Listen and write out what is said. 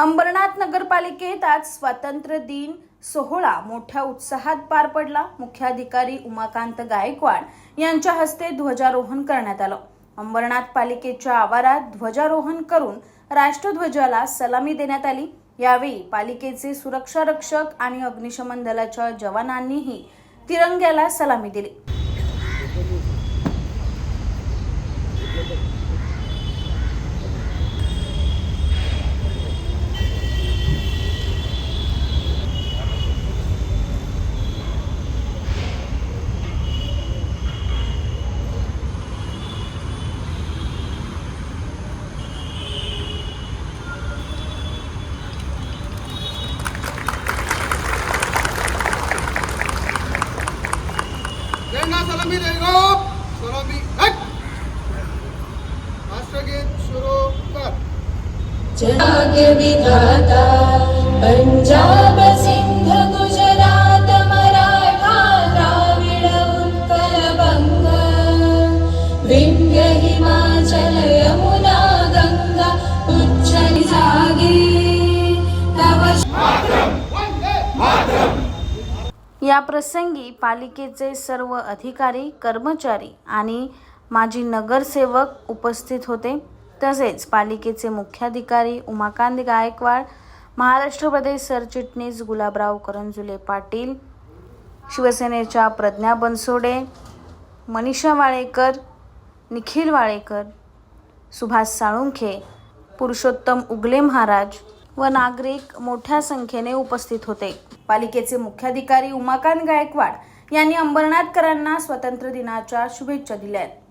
अंबरनाथ नगरपालिकेत आज स्वातंत्र्य दिन सोहळा मोठ्या उत्साहात पार पडला. मुख्याधिकारी उमाकांत गायकवाड यांच्या हस्ते ध्वजारोहण करण्यात आलं. अंबरनाथ पालिकेच्या आवारात ध्वजारोहण करून राष्ट्रध्वजाला सलामी देण्यात आली. यावेळी पालिकेचे सुरक्षा रक्षक आणि अग्निशमन दलाच्या जवानांनीही तिरंग्याला सलामी दिली. त्यांना सलामी देगो सलामी हट. राष्ट्रगीत सुरू कर. जनाग्य विधाता पञ्जाब या प्रसंगी पालिकेचे सर्व अधिकारी कर्मचारी आणि माजी नगरसेवक उपस्थित होते. तसेच पालिकेचे मुख्याधिकारी उमाकांत गायकवाड महाराष्ट्र प्रदेश सरचिटणीस गुलाबराव करंजुले पाटील शिवसेनेच्या प्रज्ञा बनसोडे मनीषा वाळेकर निखिल वाळेकर सुभाष साळुंखे पुरुषोत्तम उगले महाराज व नागरिक मोठ्या संख्येने उपस्थित होते. पालिकेचे मुख्याधिकारी उमाकांत गायकवाड यांनी अंबरनाथकरांना स्वातंत्र्य दिनाच्या शुभेच्छा दिल्या आहेत